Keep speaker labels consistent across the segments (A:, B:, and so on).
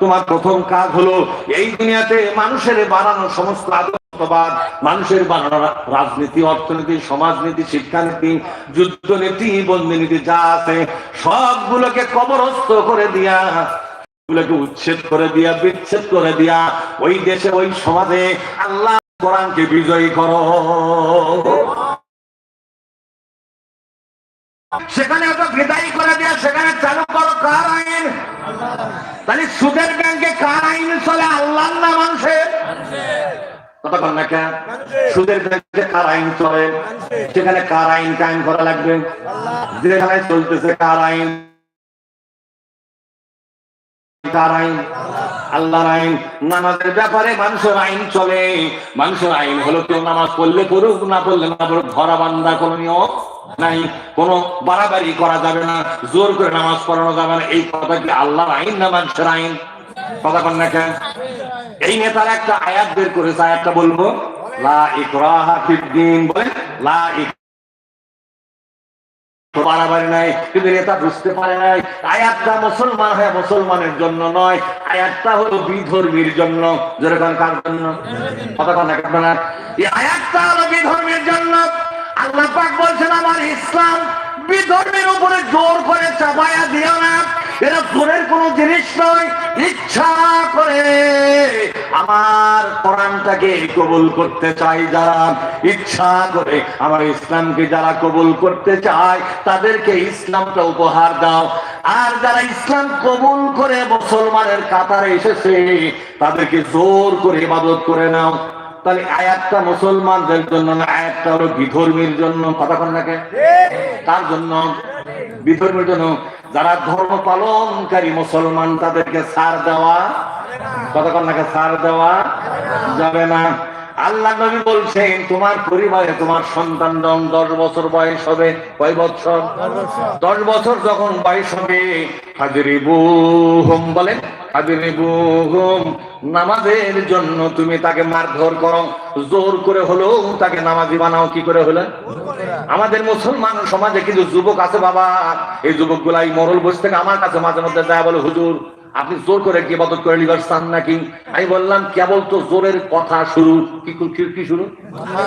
A: তোমার প্রথম কাজ হলো এই দুনিয়াতে মানুষের বানানো সমস্ত আদর্শবাদ, মানুষের বানানো রাজনীতি, অর্থনীতি, সমাজনীতি, শিক্ষানীতি, যুদ্ধনীতি, বন্দিনীতি যা আছে, সবগুলোকে কবরস্থ করে দিয়া গুলোকে উচ্ছেদ করে দিয়া, বিচ্ছেদ করে দিয়া, ওই দেশে, ওই সমাজে আল্লাহ কোরআনকে বিজয়ী করো। সেখানে ওটা বিদায়ী করে দিয়া, সেখানে চালু করো কার আইন? তাহলে সুদের ব্যাংকে কার আইন চলে আল্লাহ না মানুষের? সুদের ব্যাংকে কার আইন চলে, সেখানে কার আইন করা লাগবে। যেখানে চলতেছে কার আইন আল্লাহর নামাজের ব্যাপারে মানুষের আইন চলে। আইন হলো কেউ নামাজ পড়লে পড়ুক, না পড়লে না পড়ুক ধরা বান্ধা নিয়ম নাই, কোনো বাড়াবাড়ি করা যাবে না, জোর করে নামাজ পড়ানো যাবে না, এই কথা কি আল্লাহর আইন না মানুষের আইন? কথা কন না কেন? এই নেতার একটা আয়াত বের করেছে, আয়াতটা বলব। লা ইকরাহা ফিদ্দিন বলে লা বাড়াবাড়ি নাই, কিন্তু নেতা বুঝতে পারে নাই, আয়াতটা মুসলমান হয়ে মুসলমানের জন্য নয়, আয়াতটা হলো বিধর্মীর জন্য। যেরকম কার জন্য? কথা কথা এই আয়াতটা হলো বিধর্মীর জন্য। আল্লাহ পাক বলছেন, আমার ইসলাম বিধর্মের উপরে জোর করে চাপায়া দিও না। এটা জোরের কোনো জিনিস নয়। ইচ্ছা করে আমার কোরআনটাকে কবুল করতে চাই যারা। ইচ্ছা করে আমার ইসলামকে যারা কবুল করতে চায়, তাদেরকে ইসলামটা উপহার দাও। আর যারা ইসলাম কবুল করে মুসলমানের কাতারে এসেছে, তাদেরকে জোর করে ইবাদত করে নাও। তাহলে আয়াতটা মুসলমানদের জন্য না, আয়াতটা হলো বিধর্মীর জন্য, কথা কন রাখে তার জন্য বিধর্মীর জন্য। যারা ধর্ম পালনকারী মুসলমান, তাদেরকে সার দেওয়া, কথা কন্যাকে সার দেওয়া যাবে না। আল্লাহ নবী বলছেন তোমার পরিবারে তোমার সন্তান যখন দশ বছর বয়স হবে কয় বছর? দশ বছর। যখন বয়স হবে হাজিরিবু হোম বলেন হাজিরিবু হোম নামাজের জন্য তুমি তাকে মারধর করো। জোর করে হলেও তাকে নামাজি বানাও কি করে হলো? আমাদের মুসলমান সমাজে কিন্তু যুবক আছে বাবা। এই যুবক গুলাই মরল বসে থেকে আমার কাছে মাঝে মধ্যে যায় বলে হুজুর আপনি জোর করে কি বদত করে নিবার চান নাকি? আমি বললাম, কেবল তো জোরের কথা শুরু। কি কি- কি শুরু?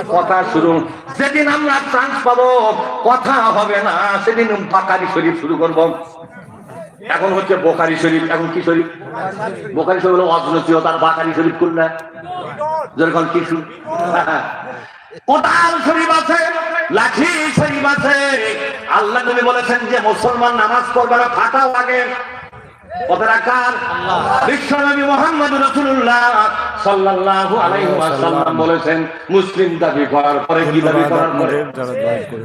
A: কথা শুরু। যেদিন আমরা চান্স পাবো, কথা হবে না, সেদিন বাকারি শরীফ শুরু করব। এখন হচ্ছে বোকারি শরীফ। এখন কি শরীফ? বোকারি শরীফ হলো অজনতীয়তার বাকারি শরীফ করলে যেরকম কিছু কোটাল শরীফ আছে, লাঠি শরীফ আছে। আল্লাহ নবী বলেছেন যে, মুসলমান নামাজ পড়বে না কথাটা কার বিশ্বনবী মোহাম্মদ রাসূলুল্লাহ সাল্লাল্লাহু আলাইহি ওয়াসাল্লাম বলেছেন মুসলিম দাবি করার পরে কি দাবি করার পরে?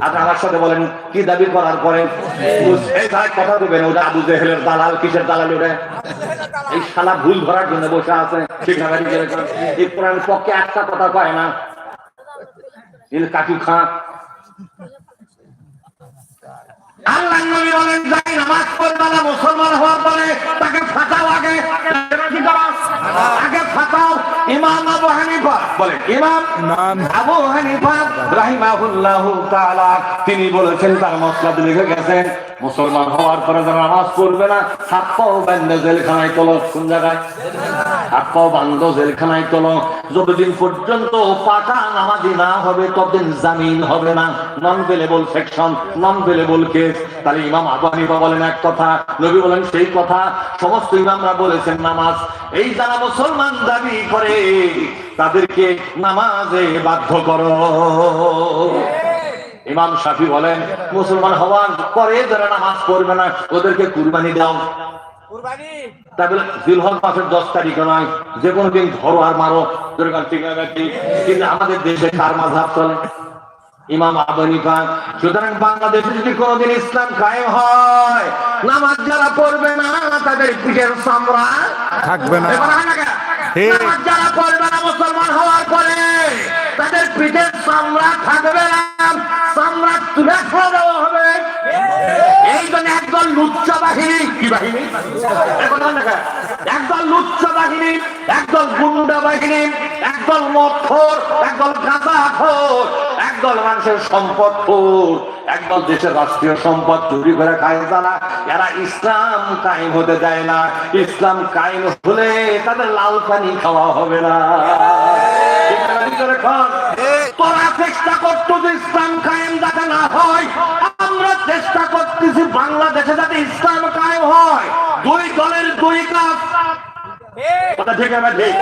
A: আপনি আমার সাথে বলেন কি দাবি করার পরে? এই ভাই কথা বলবেন ওটা আবু জেহেলের দালাল কিসের দালাল ওটা? এই শালা ভুল ধরার জন্য বসে আছে। শিক্ষাবাড়ি এই কোরআন পক্ষে একটা কথা কয় না। ইল কাটু খা আল্লাহ নবী বলেন যাই নামাজ পড়বে না মুসলমান হওয়ার ইমাম আবু হানিফা বলেন ইমাম আবু হানিফা রাহিমাহুল্লাহ তাআলা তিনি বলেছেন তার মসলাদ লিখে গেছেন মুসলমান হওয়ার পরে যারা নামাজ পড়বে না হাত পাও বান্ধে জেলখানায় তলব কোন জায়গায়? হাত পাও বান্ধ জেলখানায় তোলো। যতদিন পর্যন্ত পাকা নামাজি না হবে, ততদিন জামিন হবে না। নন ভেলেবল সেকশন নন ভেলেবল কেস তাহলে ইমাম বলেন এক কথা, নবী বলেন সেই কথা। সমস্ত ইমামরা বলেছেন নামাজ। এই যারা মুসলমান দাবি করে, তাদেরকে নামাজে বাধ্য করো। ইমাম শাফি বলেন, মুসলমান হওয়ার পরে যারা নামাজ পড়বে না, ওদেরকে কুরবানি দাও। তাহলে জিলহজ মাসের দশ তারিখ নয় যে কোনো দিন ধরো আর মারো যেরকম ঠিক আছে ঠিক। কিন্তু আমাদের দেশে কার মাঝাব চলে? ইমাম আবনিফা সুতরাং বাংলাদেশে যদি কোনোদিন ইসলাম কায়েম হয় নামাজ যারা পড়বে না তাদের পিঠের চামড়া
B: থাকবে না।
A: নামাজ যারা পড়বে না মুসলমান হওয়ার পরে তাদের পিঠের চামড়া থাকবে না চামড়া তুলে ফেলে দেওয়া হবে। একদল লুচ্চা বাহিনী, কি বাহিনী? একদল লুচ্চা বাহিনী, একদল গুন্ডা বাহিনী, একদল একদল একদল মানুষের সম্পদ একদল দেশের রাষ্ট্রীয় সম্পদ চুরি করে খায় তারা এরা ইসলাম কায়েম হতে না ইসলাম কায়েম হলে তাদের লাল পানি খাওয়া হবে না। তোরা চেষ্টা করতো যে ইসলাম কায়েম যাতে না হয় করতেছি বাংলাদেশে যাতে ইসলাম কায়েম হয়। দুই দলের দুই কাজ। কথা ঠিক না ঠিক?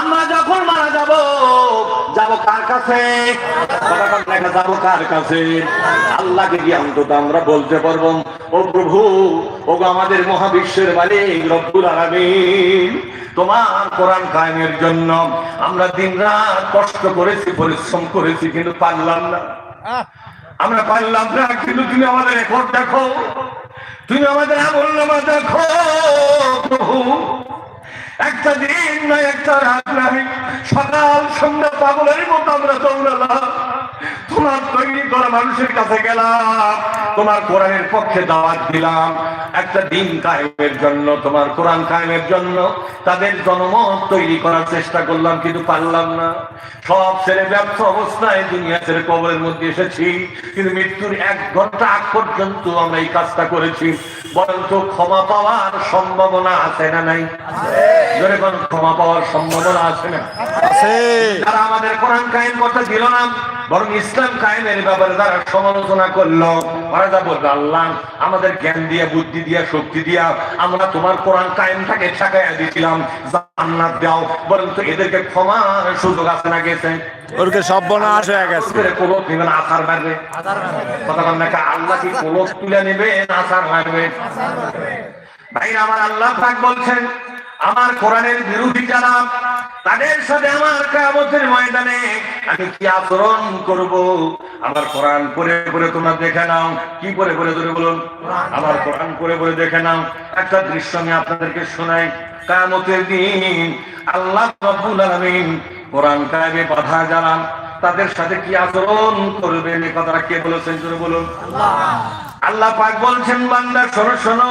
A: আমরা যখন মারা যাব যাব কার কাছে? যাব কার কাছে? আল্লাহকে কি অন্তত আমরা বলতে পারব ও প্রভু ও আমাদের মহাবিশ্বের মালিক রব্বুল আলামিন তোমার কোরআন কায়েমের জন্য আমরা দিন রাত কষ্ট করেছি পরিশ্রম করেছি কিন্তু পারলাম না। আমরা পারলাম না, কিন্তু তুমি আমাদের রেকর্ড দেখো। তুমি আমাদের আমল নামা দেখো, প্রভু। একটা দিন না একটা রাত নাই। সকাল, সন্ধ্যা, পাগলের মতো আমরা দৌড়ালাম। তোমার তৈরি করা মানুষের কাছে গেলাম তোমার কোরআনের পক্ষে দাওয়াত দিলাম। একটা দিন কায়েমের জন্য তোমার কোরআন কায়েমের জন্য তাদের জনমত তৈরি করার চেষ্টা করলাম কিন্তু পারলাম না। সব ছেলে ব্যবসা অবস্থায় দুনিয়া ছেড়ে কবরের মধ্যে এসেছি কিন্তু মৃত্যুর এক ঘণ্টা আগ পর্যন্ত আমরা এই কাজটা করেছি। বরঞ্চ ক্ষমা পাওয়ার সম্ভাবনা আছে না নাই? জোরে কোন ক্ষমা পাওয়ার সম্ভাবনা আছে না? যারা আমাদের কোরআন কায়েম করতে দিল না বরং ইসলাম কায়েমের ব্যাপারে তারা সমালোচনা করল ওরা যা বলবে আল্লাহ আমাদের জ্ঞান দিয়া বুদ্ধি দিয়া শক্তি দিয়া আমরা তোমার কোরআন কায়েমটাকে ঠেকাইয়া দিয়েছিলাম জান্নাত দাও বরঞ্চ এদেরকে ক্ষমার সুযোগ আছে না গেছে?
B: ওরকে সর্বনাশ হয়ে গেছে।
A: কোলক নেবে না আসার মারবে। কথা বল না আল্লাহ কি কোলক তুলে নেবে না আসার মারবে? ভাই আমার আল্লাহ পাক বলছেন আমার কোরআনের বিরোধী যারা তাদের সাথে আমার কামতের ময়দানে আমি কি আচরণ করব? আমার কোরআন পড়ে পড়ে তোমরা দেখে নাও। কি পড়ে পড়ে ধরে বলুন আমার কোরআন পড়ে পড়ে দেখে নাও। একটা দৃশ্য আমি আপনাদেরকে শোনাই। কামতের দিন আল্লাহ রব্বুল আলামিন কোরআন কায়েমে বাধা জানান। তাদের সাথে কি আচরণ করবে এই কথাটা কে বলেছেন জোরে বলুন আল্লাহ পাক বলছেন বান্দা শোনো শোনো।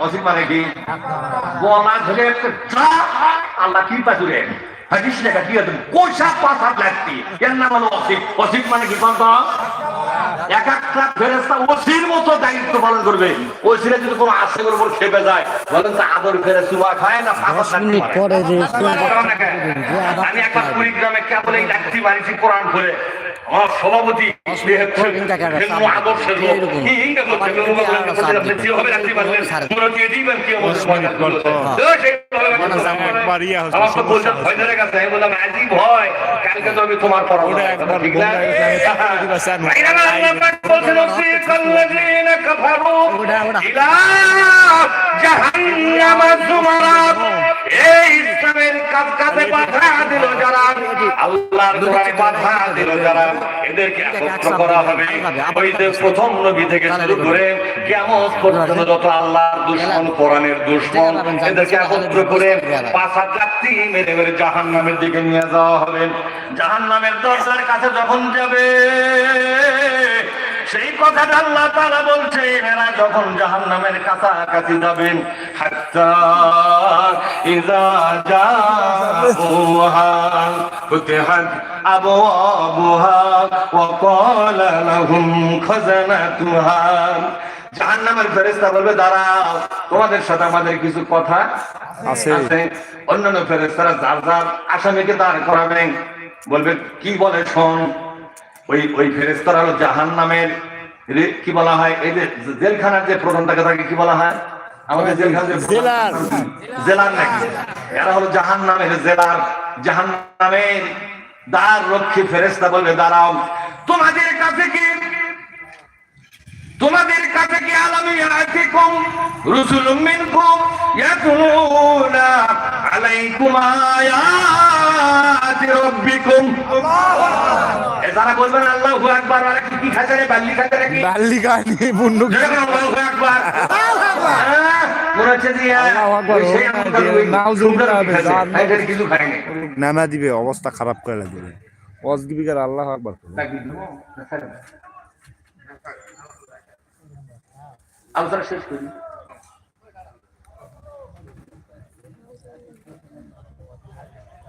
A: অসিক মানে কি? বলা ধরে আল্লাহ কি পাচুরে হাদিস লেখা কি আছে? কোষা পাশা লাগতি এর নাম হলো অসিক অসিক মানে কি বলতো? এক একটা ফেরেস্তা ওসির মতো দায়িত্ব পালন করবে। ওসিরে যদি কোনো আশেকের উপর খেপে যায় বলেন তো আদর ফেরে চুমা খায় না আমি একবার কুড়িগ্রামে কেবল এই ডাকতি মারিছি কোরআন করে আমার সভাপতি আদর্শের লোক কি হিন্দু করছে লোক আপনি যেভাবে তোমরা দিয়ে দিবেন কি
B: একবার হচ্ছে,
A: আমার বলছেন ভয় ধরে গেছে আমি বললাম আজই ভয়। কালকে তো আমি তোমার পড়াবো ঠিক না?
B: গুন্ডা গেছে, আমি দিবা স্যার,
A: ভাইরা আমার আল্লাহ পাক বলছেন "ওয়াসিকা আল্লাযীনা কাফারু
C: ওটা, ওটা।
A: ইলা জাহান্নাম যুমারা এই ইসলামের কাজ কাজে বাধা দিল যারা আল্লাহর কোরআনে বাধা দিল যারা এদেরকে একত্র করা হবে। ওই যে প্রথম নবী থেকে শুরু করে কিয়ামত পর্যন্ত যত আল্লাহর দুশমন, কোরআনের দুশমন, এদেরকে একত্র করে পাঁচ হাত যাত্রী মেরে মেরে জাহান্নামের দিকে নিয়ে যাওয়া হবে। জাহান্নামের দরজার কাছে যখন যাবে, সেই কথাটা আল্লাহ তাআলা বলছে এরা যখন জাহান্নামের কাছাকাছি যাবেন ইযা জাউহা ফুতিহাত আবওয়াবুহা ওয়া ক্বালা লাহুম খাজানাতুহা। জাহান্নামের ফেরেশতা বলবে দাঁড়াও তোমাদের সাথে আমাদের কিছু কথা
B: আছে।
A: অন্যান্য ফেরেশতারা যার যার আসামিকে দাঁড় করাবেন বলবে কি বলে শোন ওই ওই ফেরেস্তারা হলো জাহান নামের কি বলা হয় এই যে জেলখানার যে প্রধান থাকে তাকে কি বলা হয়? আমাদের
B: জেলার।
A: জেলার নাকি? এরা হলো জাহান নামের জেলার। জাহান নামের দ্বার রক্ষী ফেরেস্তা বলবে দাঁড়াও তোমাদের কাছে কি? তোমাদের কাছে কি আলামি আতিকুম? রুসুলুম মিনকুম ইয়াতুলুনা আলাইকুম আয়াত আয়াতি রাব্বিকুম যারা বলবেন আল্লাহু আকবার আর কি খাচ্ছে বাল্লি খাচ্ছে নাকি
B: বাল্লি কাহিনী মুন্ডু
A: আল্লাহু আকবার। হ্যাঁ,
B: নামা দিবে অবস্থা খারাপ করে দিবে। অজগিবিকার আল্লাহ আকবার
A: আলোচনা শেষ করি
C: Eh, Sapi. Ah, Sapi.
B: কি
D: বস না দেখছি না যে গা দেয়
A: ঠান্ডা হয় ভালো
C: Baca.
A: আমার বাইরে আল্লাহ বলছেন
B: সব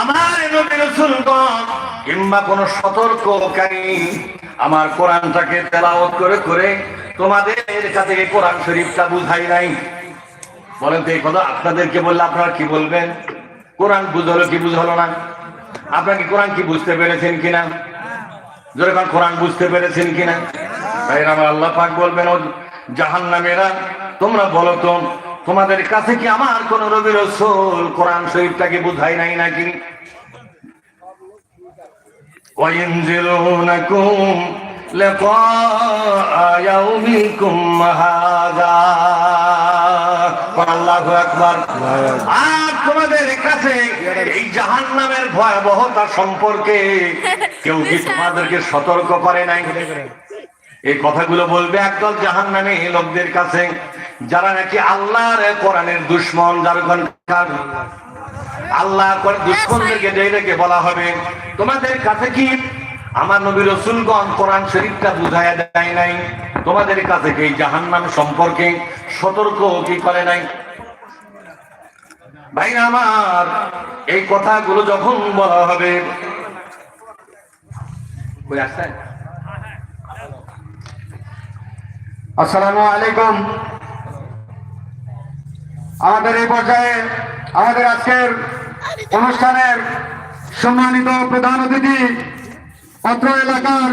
A: আমার নবী রাসূলগণ কিংবা কোন সতর্ককারী, আমার কোরআনটাকে তেলাওয়াত করে করে তোমাদের কাছে কোরআন শরীফটা বুঝাই নাই। বলেন তো এই কথা আপনাদেরকে বললে আপনারা কি বলবেন? কোরআন বুঝলো কি বুঝলো না? আপনারা কি কোরআন কি বুঝতে পেরেছেন কিনা? যখন কোরআন বুঝতে পেরেছেন কিনা? ভাইরা আমার আল্লাহ পাক বলবেন ও জাহান্নামেরা, তোমরা বলো তো তোমাদের কাছে কি আমার কোন রবি রসুল কোরআন শরীফটাকে বুঝাই নাই নাকি وينزلونكم لقاء يومكم هذا আল্লাহু আকবার আর তোমাদের কাছে এই জাহান্নামের ভয়াবহতা সম্পর্কে কেউ কি তোমাদেরকে সতর্ক করে নাই এই কথাগুলো বলবে একদল জাহান নামে লোকদের কাছে যারা নাকি আল্লাহর কোরআনের দুশ্মন, যার আল্লাহ দুশ্মনদেরকে বলা হবে, তোমাদের কাছে কি? আমার নবী রসুলগণ কোরআন শরীফটা বুঝাইয়া দেয় নাই। তোমাদের কাছে কি জাহান্নাম সম্পর্কে সতর্ক কি করে নাই? ভাই আমার, এই কথাগুলো যখন বলা হবে
E: আসসালামু আলাইকুম। আমাদের এই পর্যায়ে আমাদের আজকের অনুষ্ঠানের সম্মানিত প্রধান অতিথি অত্র এলাকার